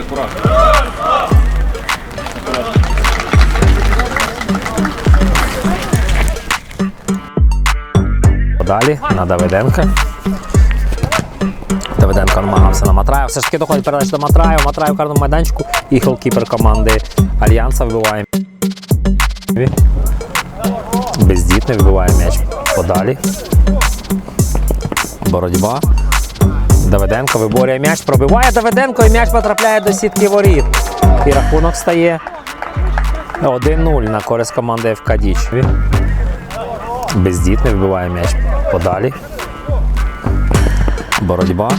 акуратно. Далі на Давиденка. Давиденко намагався на Матраєва. Все ж таки доходить передача до Матраєва. Матраєв в карному майданчику. І голкіпер команди Альянса вибиває. Бездітний вибиває м'яч подалі. Боротьба. Давиденко виборює м'яч, пробиває Давиденко і м'яч потрапляє до сітки воріт. І рахунок стає 1-0 на користь команди ФК Діч. Бездітний вибиває м'яч подалі. Боротьба.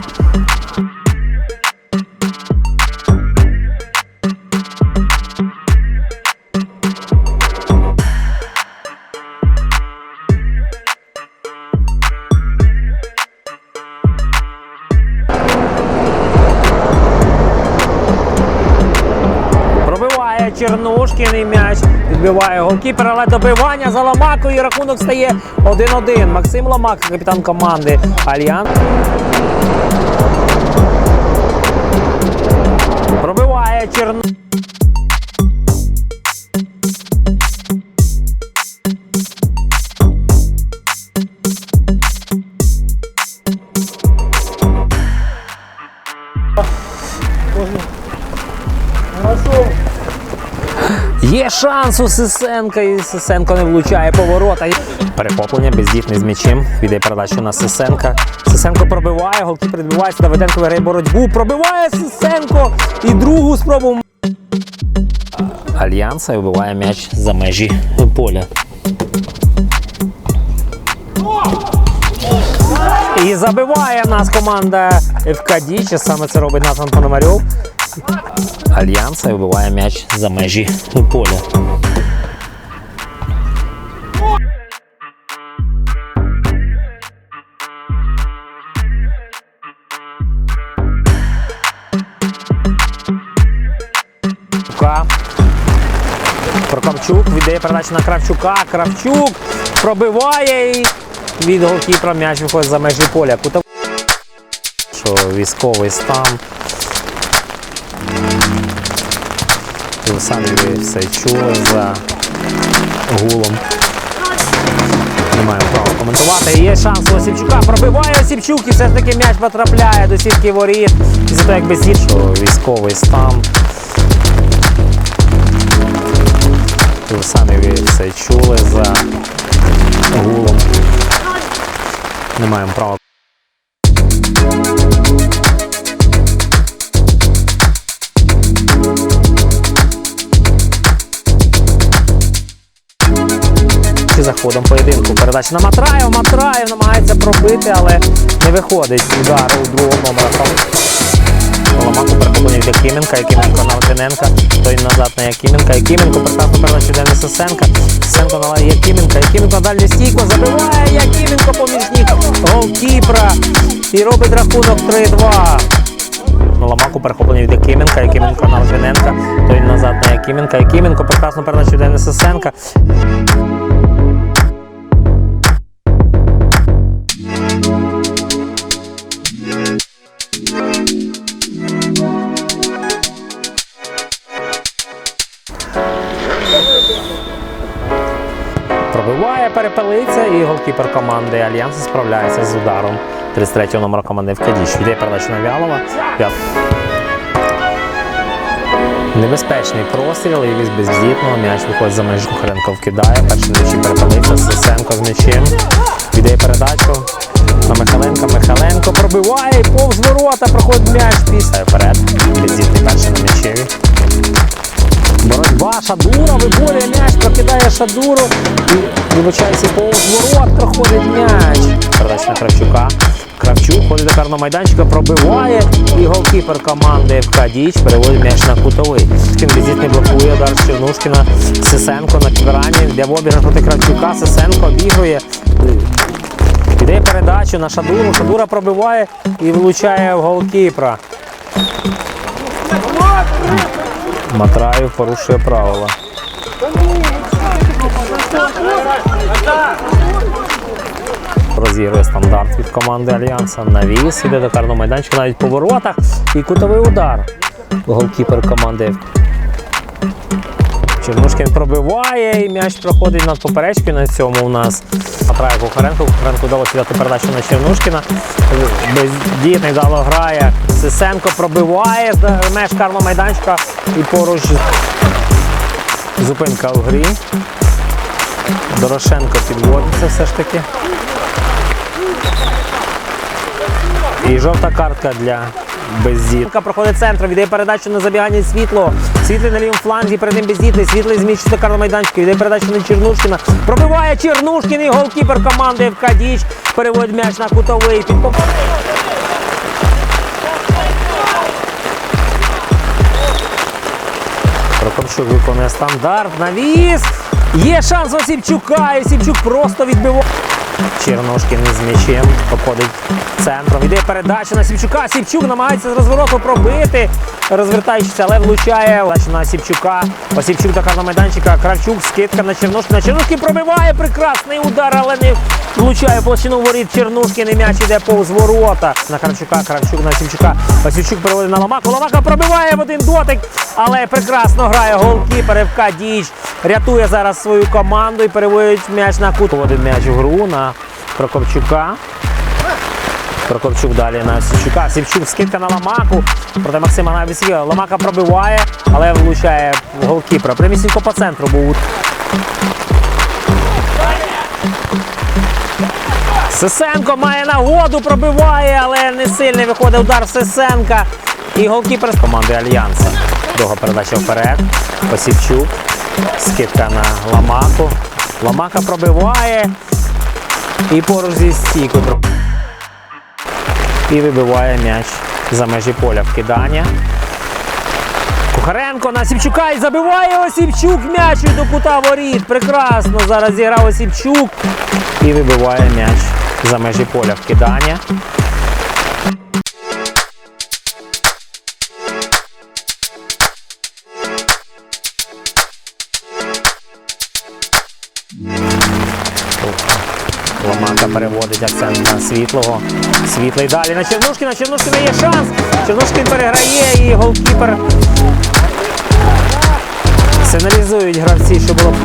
Пробиває Чернушкін і м'яч. Відбиває голкіпер, але добивання за Ломакою. І рахунок стає 1-1. Максим Ломак, капітан команди Альян. Пробиває Черну. Шанс у Сисенка, і Сисенко не влучає поворота. Перехоплення бездітний з м'ячем. Віддає передачу на Сисенка. Сисенко пробиває, голкіпер відбивається, Давиденко виграє боротьбу. Пробиває Сисенко і другу спробу. Альянса вибиває м'яч за межі поля. І забиває нас команда ФК Дічі. Саме це робить Натан Пономарьов. Альянса вибиває м'яч за межі поля. Прокопчук віддає передачу на Кравчука. Кравчук пробиває і від голкіпера м'яч виходить за межі поля. Кута... Що військовий стан. Ви самі все чули за гулом. Не маю права коментувати. Є шанс у Осіпчука. Пробиває Осіпчук і все ж таки м'яч потрапляє до сітки воріт. І за те, як без що військовий стан. Ви все чули за гулом. Не маємо права. Чи заходом поєдинку. Передача на Матраєв. Матраєв намагається пробити, але не виходить. Удар у другого номера. Ломаку від Якименка, Якименко на Латиненка, той назад на Якименка, Якименко прекрасно передачу йде на Сисенка, Сисенко на Якименка, Якименко на дальню стійку, забиває Якименко поміж ніг голкіпера. І робить рахунок 3-2. На Ломаку перехоплення від Якименка, Якименко на Латиненка, той назад на Якименка, Якименко прекрасно передачу йде на Сисенка. І голкіпер команди Альянсу справляється з ударом 33-го номера команди Вкадіч. Йде передача на Вялова. Вял- Небезпечний простріл і від бездітного м'яч виходить за межу. Кухаренко вкидає. Перший м'ячі перепелиця. Сисенко з м'ячем. Віддає передачу на Михаленка. Михаленко пробиває повз ворота. Проходить м'яч після вперед. Бездітний перший на м'ячеві. Боротьба Шадура виборює м'яч, прокидає Шадуру. І вибачається повз ворот, проходить м'яч. Передача Кравчука. Кравчук ходить до карного майданчика, пробиває. І голкіпер команди ФК Діч переводить м'яч на кутовий. Він бездітний блокує удар Чернушкіна. Сисенко на кіберані. Для обіграшу проти Кравчука. Сисенко обігрує. Іде передачу на Шадуру. Шадура пробиває і влучає в голкіпера. Матраєв порушує правила. Розігрує стандарт від команди Альянса. Навіс іде до карного майданчика навіть по воротах. І кутовий удар. голкіпер команди. Чернушкін пробиває і м'яч проходить над поперечкою на цьому у нас. Грає Кухаренко. Кухаренко вдалося віддати передачу на Чернушкіна. Бездітний дало грає. Сисенко пробиває меж карного майданчика і поруч зупинка в грі. Дорошенко підводиться все ж таки. І жовта картка для бездітка. Проходить центром, віддає передачу на забігання світло. Світлий на лівому фланзі, перед ним бездітний. Світлий до карного майданчика. Віддає передачу на Чернушкіна. Пробиває Чернушкін і голкіпер команди ФК Діч. Переводить м'яч на кутовий. Прокопчук виконує стандарт. Навіс. Є шанс Осіпчука. Осіпчук просто відбиває. Чернушкін із м'ячем походить центром. Іде передача на Сівчука. Сівчук намагається з розвороту пробити, розвертаючись, але влучає. Передача на Сівчука. Осіпчук до майданчика. Кравчук, скидка на Чернушкіна. Чернушкін пробиває прекрасний удар, але не влучає площину воріт. Чернушкін і м'яч іде повз ворота. На Кравчука, Кравчук на Сівчука. Осівчук переводить на Ломаку. Ломака пробиває в один дотик, але прекрасно грає голкіпер ФК Діч. Рятує зараз свою команду і переводить м'яч на кут. Вводить м'яч в гру на Прокопчука. Прокопчук далі на Сівчука. Сівчук скидка на Ламаку. Проти Максима Навісія. Ламака пробиває, але влучає голкіпера. Примісінько по центру був. Сисенко має нагоду, пробиває, але не сильний виходить удар Сисенка. І голкіпер з команди Альянса. Довга передача вперед. Осівчук. Скидка на Ламаку. Ламака пробиває. І поруч зі стійкою. І вибиває м'яч за межі поля вкидання. Кухаренко на Сівчука і забиває Осіпчук м'яч до кута воріт. Прекрасно зараз зіграв Осіпчук і вибиває м'яч за межі поля вкидання. Ломака переводить акцент на світлого. Світлий далі на Чернушкіна. Чернушкіна є шанс. Чернушкін переграє і голкіпер. Сигналізують гравці, що було.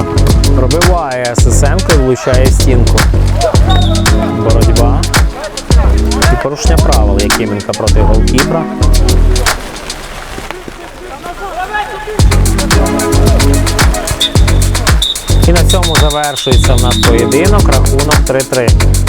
Пробиває Сисенко і влучає стінку. Боротьба. І порушення правил Якименка проти голкіпера. І на цьому завершується в нас поєдинок. Рахунок 3-3.